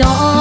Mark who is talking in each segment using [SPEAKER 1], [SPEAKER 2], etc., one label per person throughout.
[SPEAKER 1] จับจอ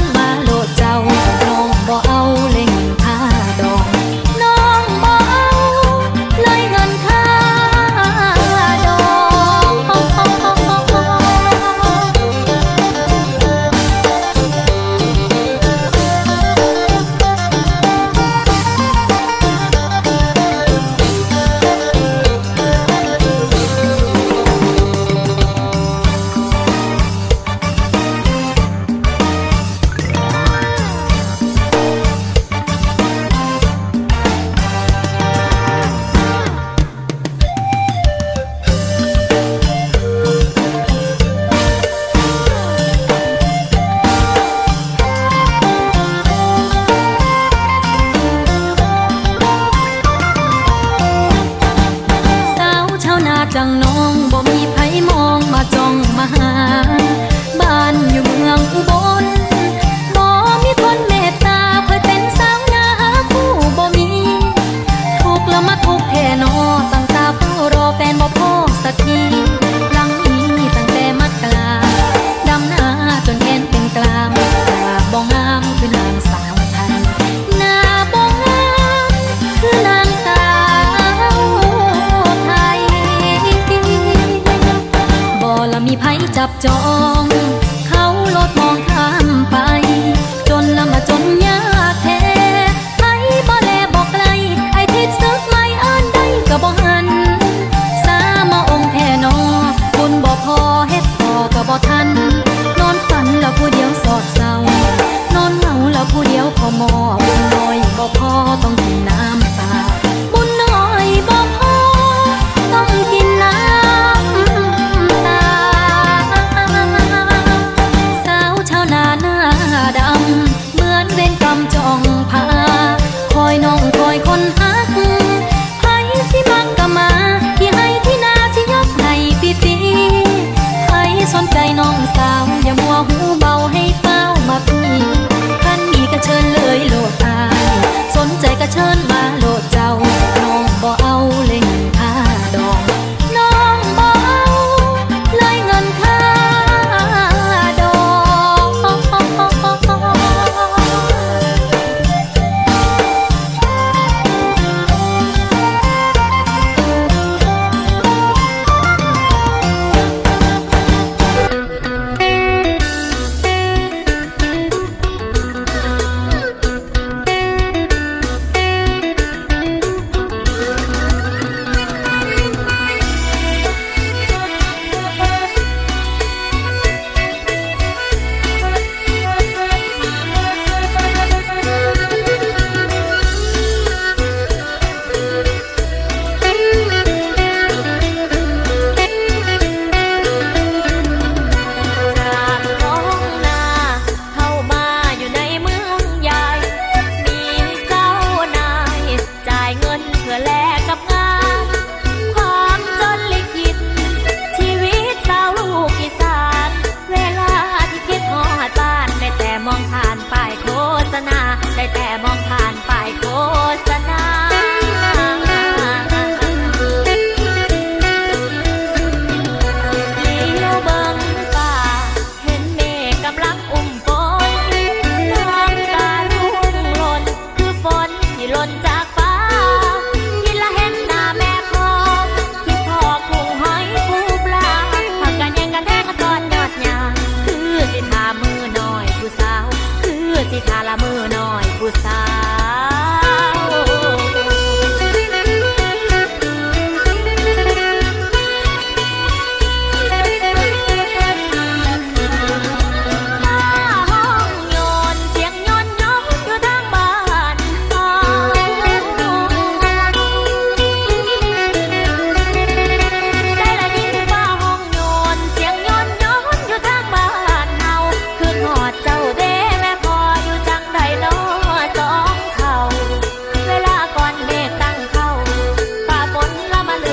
[SPEAKER 1] น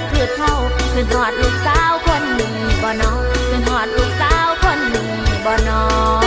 [SPEAKER 1] ดพืดเฮาขึ้นหอดลูกสาวคนหนึ่งบ่น้องขึ้นหอดลูกสาวคนหนึ่งบ่น้อง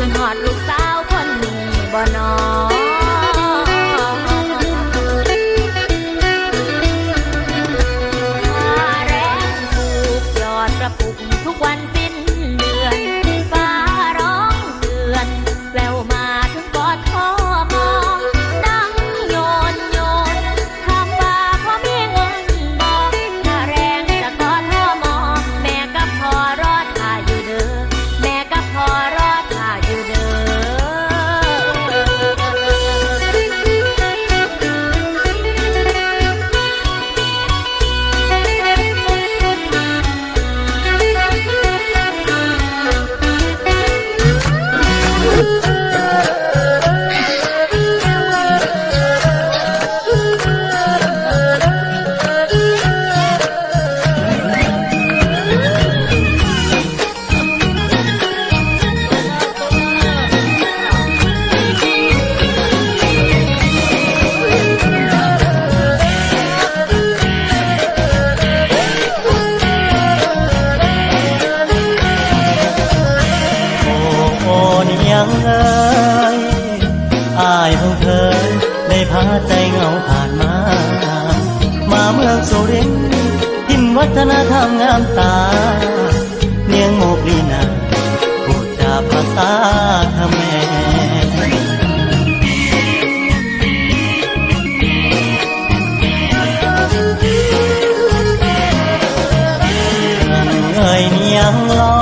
[SPEAKER 1] นอ
[SPEAKER 2] ขึ้นหอดลูกสาวคนนี้บ่นอ ตาเนีย
[SPEAKER 3] งโมกลีนาพูดจาภาษาทำแม่เอ่ยเนียงล้อ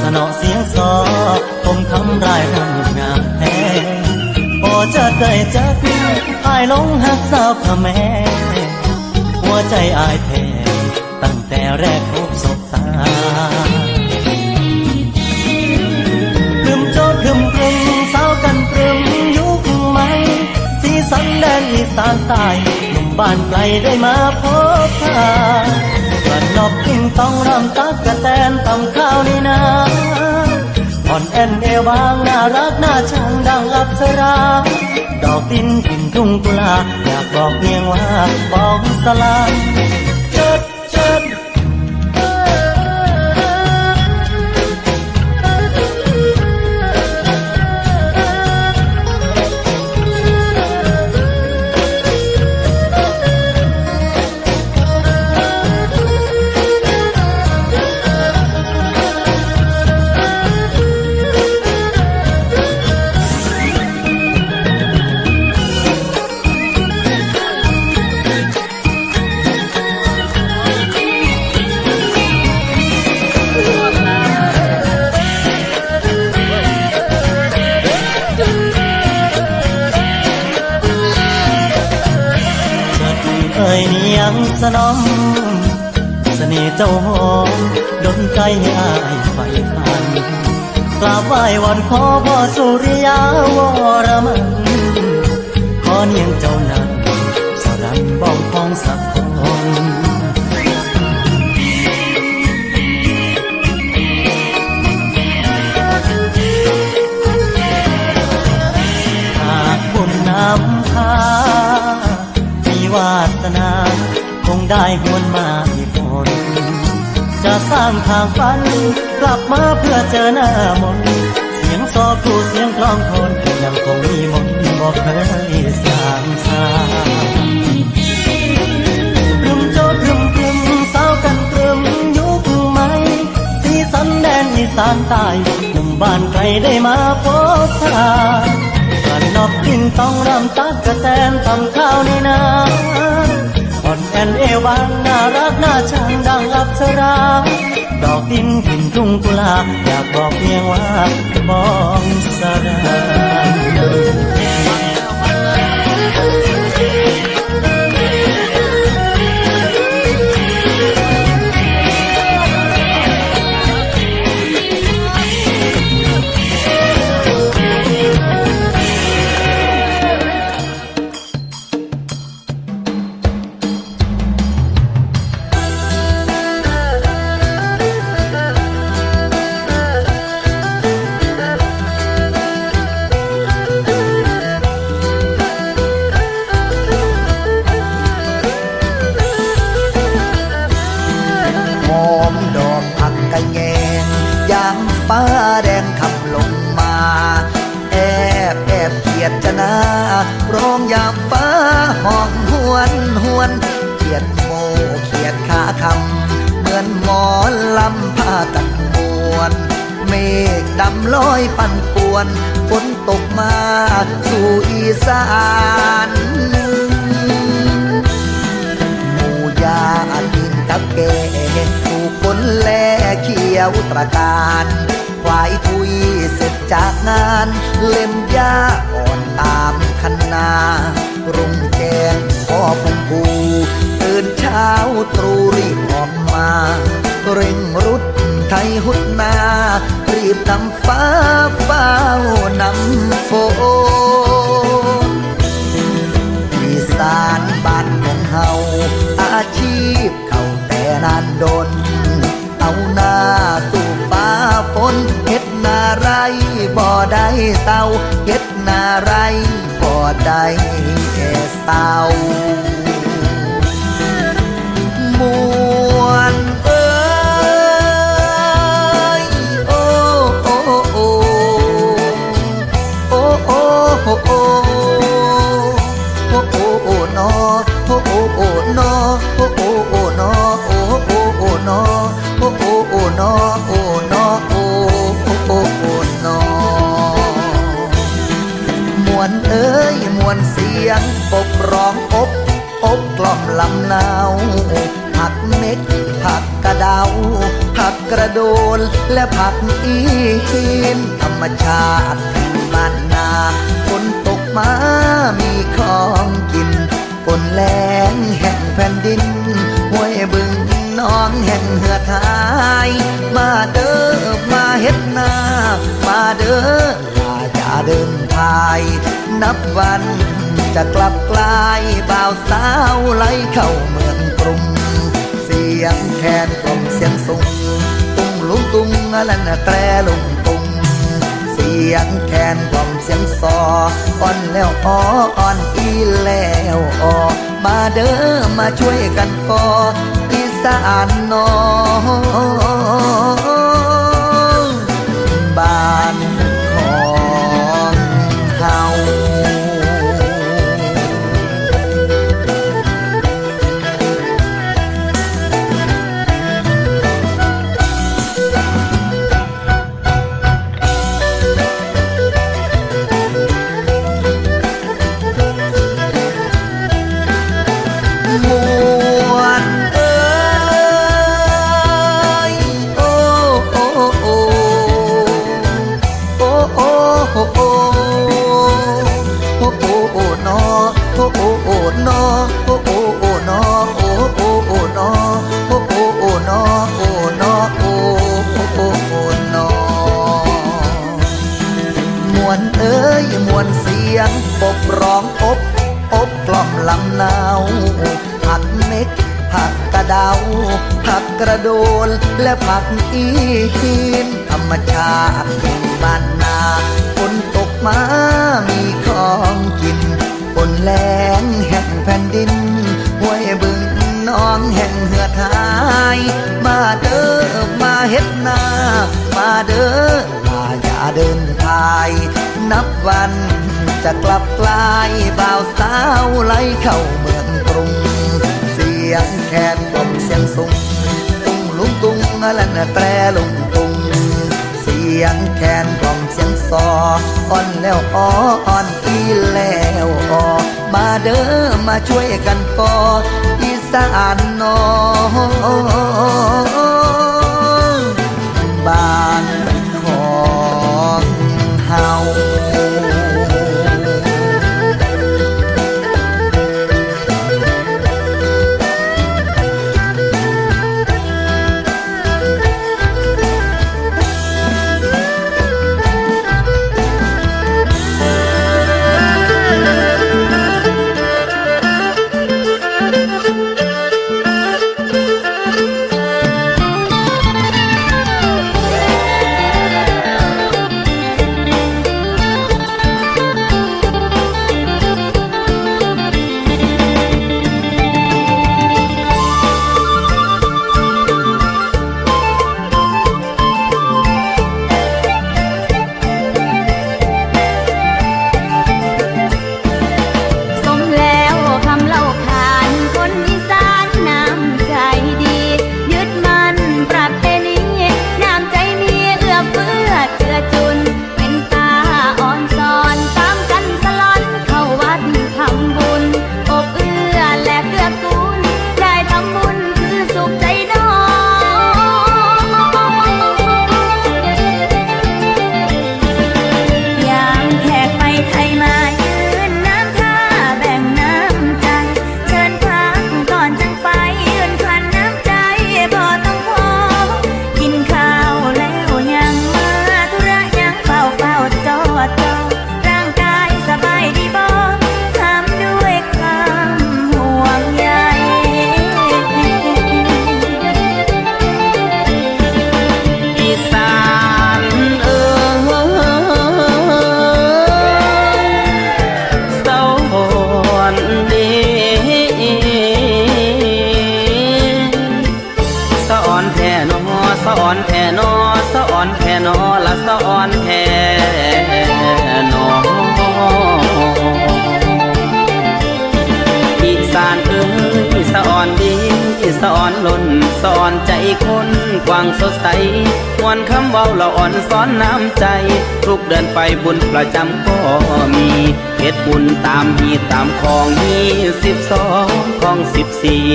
[SPEAKER 3] สนอเสียงซอผมคำรายทำงามแท้พอจะเคยจักอายลงหักสาวพระแม่หัวใจอายแท้ แต่แรกพบศบตาครึมโจดครึมกรึมสาวกันตรึมยุคใหม่สีสันแดนอีสานใต้หนุ่มบ้านไกลได้มาพบพากระนอกกินต้องรำตักกระแตนตำข้าวนี่นาอ่อนแอนเอวบางน่ารักน่าชังดังอัปสราดอกตินกินทุ่งกุลาอยากบอกเพียงว่าบอกสลาเจิด นียงสนอมเสน่ห์เจ้าหอมดนใจให้อายไฟพันกราบไหว้วันขอพ่อสุริยาวรมันขอเนียงเจ้านั้นสรันบ้องของสักคนหากบุญนำพามีวาสนา ได้หวนมาอีกคนจะสร้างทางฝัน กลับมาเพื่อเจอหน้ามน เสียงซอครูเสียงกลองทนยังคงมีมนบอกเคยสางสาพรึมโจดรึมพรึมสาวกันตรึมยุคใหมสีสันแดนอีสานใต้หนุ่มบ้านไกลได้มาพบทางกันนอกกินต้องรำตักกะแตนทำข้าวในนา อนแอนเอวบางน่ารักน่าชังดังอัปสรา ดอกดินถิ่นทุ่งกุลาอยากบอกเพียงว่ามองสราน
[SPEAKER 4] ฟ้าแดงขับลงมา แอบแอบเขียดจนาร้องยามฟ้าห้องหวนหวนเขียดโมเขียดขาคำเหมือนหมอนลำผ้ากันมวน เมฆดำลอยปั่นป่วนฝนตกมาสู่อีสานหมูยาดินกับแกถูก เขียวตระการควายทุยเสร็จจากงาน เล่มยาอ่อนตามคันนา รุ่งแจ้งพ่อพงผูตื่นเช้าตรูรีบออกมา เร่งรุดไทยหุดนา รีบทำฟ้าเฝ้านำฝนอีสานบ้านของเฮาอาชีพเขาแต่นานโดน บ่ได้เศร้าเฮ็ดนาไรบ่ได้เศร้า ยงปกรองอบอบกล่อมลำนาวผักเม็ดผักกระดาวผักกระโดนและผักอีหินธรรมชาติบ้านนาฝนตกมามีของกินฝนแรงแห่งแผ่นดินห้วยบึงน้องแห่งเหือดหาย มาเด้อมาเฮ็ดนา มาเด้อลาอย่าเดินทาย นับวัน จะกลับกลายบ่าวสาวไหลเข้าเมืองกรุงเสียงแคนกล่อมเสียงสูงตุ้งลุงตุ้งอะไรนะแตรลุงตุ้งเสียงแคนกล่อมเสียงซออ่อนแล้วอ้ออ่อนอีแล้วออมาเด้อมาช่วยกันก่ออีสานนอบ้าน อีหินธรรมชาติแห่งบ้านนาฝนตกมามีของกินฝนแรงแห่งแผ่นดินห้วยบึงน้องแห่งเหือดหาย มาเด้อมาเฮ็ดนา มาเด้อลาอย่าเดินทาย นับวันจะกลับกลายบ่าวสาวไหลเข้าเมืองกรุง เสียงแคนกลมเสียงสูง และนแตรลุงตุงเสียงแคนกล่อมเสียงซออ่อนแล้วอ้ออ่อนอีแล้วออมาเด้อมาช่วยกันก่ออีสานนอบ้า เอ้
[SPEAKER 5] ยสะอ่อนดีสะอ่อนล้นสะอ่อนใจคนกว้างสดใสมวนคำเว้าละอ่อนซ้อนน้ำใจ ทุกเดินไปบุญประจำก็มีเพชรบุญตามฮีตามของฮีสิบสองของสิบสี่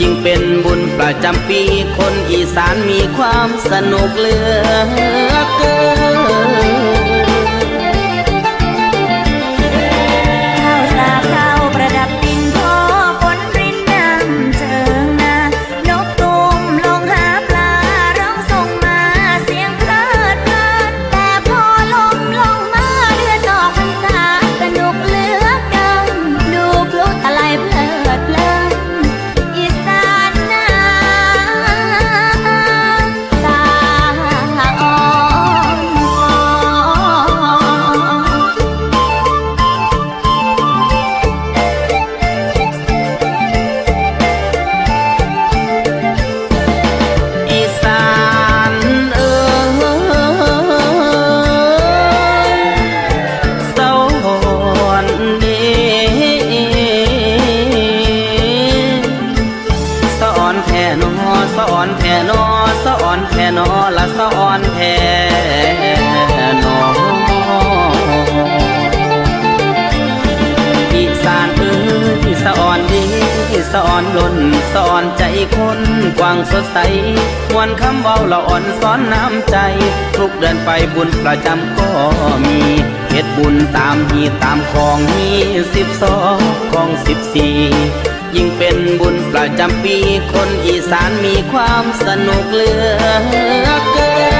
[SPEAKER 5] ยิ่งเป็นบุญประจำปี คนอีสานมีความสนุกเหลือเกิน สะอ่อนล้นสะอ่อนใจคนกว้างสดใสมวนคำเว้าละอ่อนซ้อนน้ำใจ ทุกเดินไปบุญประจำก็มีเฮ็ดบุญตามฮีตามของมีสิบสองของสิบสี่ยิ่งเป็นบุญประจำปี คนอีสานมีความสนุกเหลือเกิน